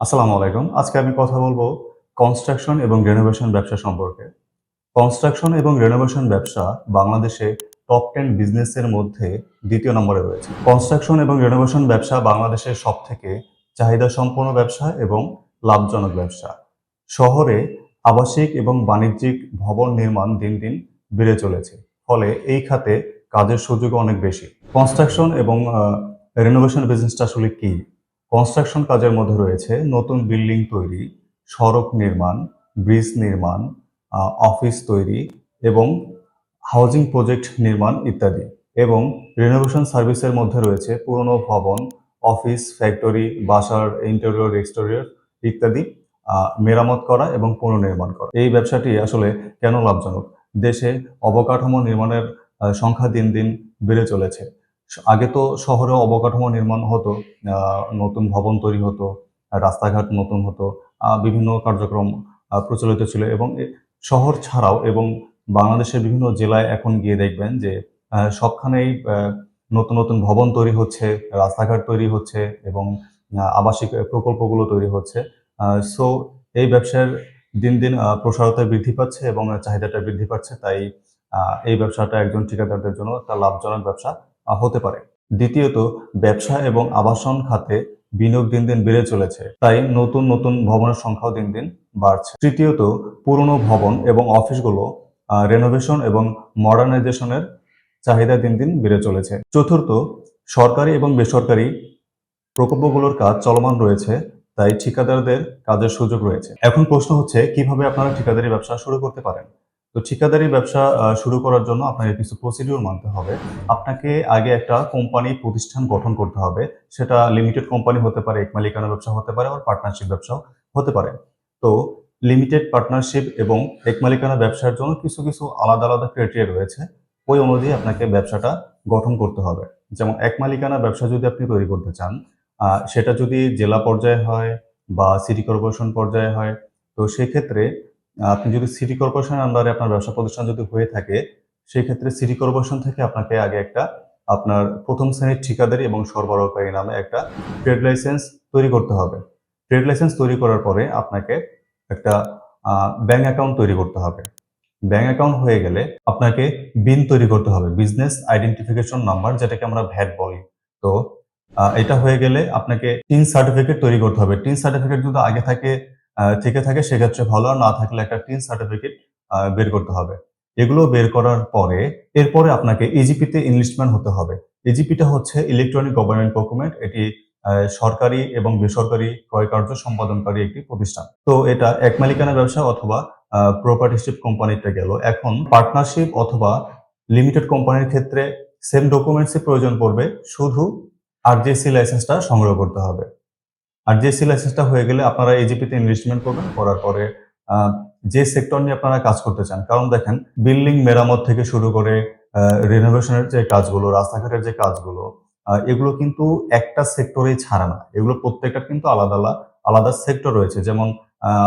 আসসালামু আলাইকুম। আজকে আমি কথা বলব কনস্ট্রাকশন এবং রেনোভেশন ব্যবসা সম্পর্কে। কনস্ট্রাকশন এবং রেনোভেশন ব্যবসা বাংলাদেশে টপ টেন বিজনেসের মধ্যে দ্বিতীয় নম্বরে রয়েছে। কনস্ট্রাকশন এবং রেনোভেশন ব্যবসা বাংলাদেশের সব থেকে চাহিদা সম্পন্ন ব্যবসা এবং লাভজনক ব্যবসা। শহরে আবাসিক এবং বাণিজ্যিক ভবন নির্মাণ দিন দিন বেড়ে চলেছে, ফলে এই খাতে কাজের সুযোগ অনেক বেশি। কনস্ট্রাকশন এবং রেনোভেশন বিজনেসটা আসলে কি? কনস্ট্রাকশন কাজের মধ্যে রয়েছে নতুন বিল্ডিং তৈরি, সড়ক নির্মাণ, ব্রিজ নির্মাণ অফিস তৈরি এবং হাউজিং প্রজেক্ট নির্মাণ ইত্যাদি এবং রিনোভেশন সার্ভিসের মধ্যে রয়েছে পুরনো ভবন অফিস ফ্যাক্টরি বাসার ইন্টেরিয়র এক্সটেরিয়র ইত্যাদি মেরামত করা এবং পুনর্নির্মাণ করা। এই ব্যবসাটি আসলে কেন লাভজনক? দেশে অবকাঠামো নির্মাণের সংখ্যা দিন দিন বেড়ে চলেছে। আগে তো শহরে অবকাঠামো নির্মাণ হতো নতুন ভবন তৈরি হতো, রাস্তাঘাট নতুন হতো বিভিন্ন কার্যক্রম প্রচলিত ছিল এবং শহর ছাড়াও এবং বাংলাদেশের বিভিন্ন জেলায় এখন গিয়ে দেখবেন যে সবখানেই নতুন নতুন ভবন তৈরি হচ্ছে, রাস্তাঘাট তৈরি হচ্ছে এবং আবাসিক প্রকল্পগুলো তৈরি হচ্ছে। সো এই ব্যবসার দিন দিন প্রসারতা বৃদ্ধি পাচ্ছে এবং চাহিদাটা বৃদ্ধি পাচ্ছে। তাই এই ব্যবসাটা একজন ঠিকাদারদের জন্য একটা লাভজনক ব্যবসা। হতে পারে। দ্বিতীয়ত, ব্যবসা এবং আবাসন খাতে বিনিয়োগ দিন দিন বেড়ে চলেছে, তাই নতুন নতুন ভবনের সংখ্যাও দিন দিন বাড়ছে। তৃতীয়ত, পুরনো ভবন এবং অফিসগুলো রেনোভেশন এবং মডার্নাইজেশনের চাহিদা দিন দিন বেড়ে চলেছে। চতুর্থ, সরকারি এবং বেসরকারি প্রকল্পগুলোর কাজ চলমান রয়েছে, তাই ঠিকাদারদের কাজের সুযোগ রয়েছে। এখন প্রশ্ন হচ্ছে, কীভাবে আপনারা ঠিকাদারি ব্যবসা শুরু করতে পারেন? তো ঠিকাদারি ব্যবসা শুরু করার জন্য আপনাকে কিছু প্রসিডিউর মানতে হবে। আপনাকে আগে একটা কোম্পানি প্রতিষ্ঠান গঠন করতে হবে। সেটা লিমিটেড কোম্পানি হতে পারে, এক মালিকানা ব্যবসা হতে পারে, আবার পার্টনারশিপ ব্যবসাও হতে পারে। তো লিমিটেড পার্টনারশিপ এবং এক মালিকানা ব্যবসার জন্য কিছু কিছু আলাদা আলাদা ক্রাইটেরিয়া রয়েছে। ওই অনুযায়ী আপনাকে ব্যবসাটা গঠন করতে হবে। যেমন এক মালিকানা ব্যবসা যদি আপনি তৈরি করতে চান সেটা যদি জেলা পর্যায়ে হয় বা সিটি কর্পোরেশন পর্যায়ে হয়, তো সেক্ষেত্রে আপনি যদি সিটি কর্পোরেশনের আন্ডারে আপনার ব্যবসা প্রতিষ্ঠান যদি হয়ে থাকে সেই ক্ষেত্রে সিটি কর্পোরেশন থেকে আপনাকে আগে একটা আপনার প্রথম শ্রেণির ঠিকাদারি এবং সরবরাহকারী নামে একটা ট্রেড লাইসেন্স তৈরি করতে হবে। ট্রেড লাইসেন্স তৈরি করার পরে আপনাকে একটা ব্যাংক অ্যাকাউন্ট তৈরি করতে হবে। ব্যাংক অ্যাকাউন্ট হয়ে গেলে আপনাকে বিন তৈরি করতে হবে বিজনেস আইডেন্টিফিকেশন নাম্বার যেটাকে আমরা ভ্যাট বলি। তো এটা হয়ে গেলে আপনাকে টিন সার্টিফিকেট তৈরি করতে হবে। টিন সার্টিফিকেট যদি আগে থাকে থেকে থাকে, সেক্ষেত্রে ভালো আর না থাকলে একটা টিন সার্টিফিকেট বের করতে হবে। এগুলো বের করার পরে, এরপরে আপনাকে ইজিপিতে ইনভেস্টমেন্ট হতে হবে। ইজিপিটা হচ্ছে ইলেকট্রনিক গভর্নমেন্ট ডকুমেন্ট এটি সরকারি এবং বেসরকারি ক্রয় কার্য সম্পাদনকারী একটি প্রতিষ্ঠান। তো এটা এক মালিকানা ব্যবসা অথবা প্রপার্টিশিপ কোম্পানিটা গেল। এখন পার্টনারশিপ অথবা লিমিটেড কোম্পানির ক্ষেত্রে সেম ডকুমেন্টসই প্রয়োজন পড়বে, শুধু আরজিএসসি লাইসেন্সটা সংগ্রহ করতে হবে। আরজিএসসি লাইসেন্সটা হয়ে গেলে আপনারা এজিপিতে ইনভেস্টমেন্ট করবেন, করার পরে যে সেক্টর নিয়ে আপনারা কাজ করতে চান, কারণ দেখেন বিল্ডিং মেরামত থেকে শুরু করে রিনোভেশনের যে কাজগুলো, রাস্তাঘাটের যে কাজগুলো এগুলো কিন্তু একটা সেক্টরেই ছাড়া না। এগুলো প্রত্যেকটা কিন্তু আলাদা আলাদা আলাদা সেক্টর রয়েছে। যেমন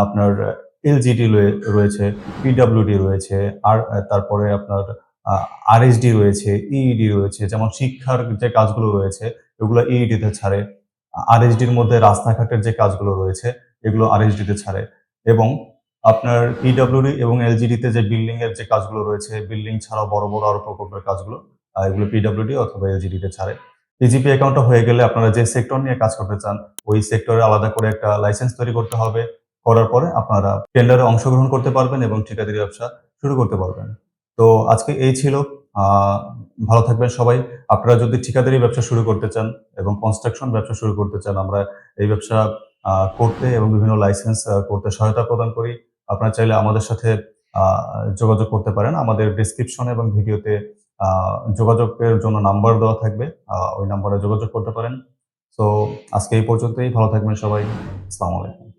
আপনার এলজিডি রয়েছে পিডাব্লিউডি রয়েছে, আর তারপরে আপনার আরএসডি রয়েছে ইইডি রয়েছে, যেমন শিক্ষার যে কাজগুলো রয়েছে, এগুলো ইইডিতে ছাড়ে। আরএসডির মধ্যে রাস্তাঘাটের যে কাজগুলো রয়েছে, এগুলো আরএসডি তে ছাড়ে। এবং আপনার পিডাব্লিউডি এবং এলজিডি তে যে বিল্ডিং এর যে কাজগুলো রয়েছে বিল্ডিং ছাড়াও বড় বড় আরও প্রকল্পের কাজগুলো এগুলো পিডাব্লিউডি অথবা এলজিডি তে ছাড়ে। ইজিপি অ্যাকাউন্টটা হয়ে গেলে আপনারা যে সেক্টর নিয়ে কাজ করতে চান, ওই সেক্টরে আলাদা করে একটা লাইসেন্স তৈরি করতে হবে। করার পরে আপনারা টেন্ডারে অংশগ্রহণ করতে পারবেন এবং ঠিকাদারি ব্যবসা শুরু করতে পারবেন। তো আজকে এই ছিল ভালো থাকবেন সবাই। আপনারা যদি ঠিকাদারি ব্যবসা শুরু করতে চান এবং কনস্ট্রাকশন ব্যবসা শুরু করতে চান, আমরা এই ব্যবসা করতে এবং বিভিন্ন লাইসেন্স করতে সহায়তা প্রদান করি। আপনারা চাইলে আমাদের সাথে যোগাযোগ করতে পারেন। আমাদের ডিসক্রিপশন এবং ভিডিওতে যোগাযোগের জন্য নাম্বার দেওয়া থাকবে। ওই নাম্বারে যোগাযোগ করতে পারেন। তো আজকে এই পর্যন্তই। ভালো থাকবেন সবাই। আসসালামু আলাইকুম।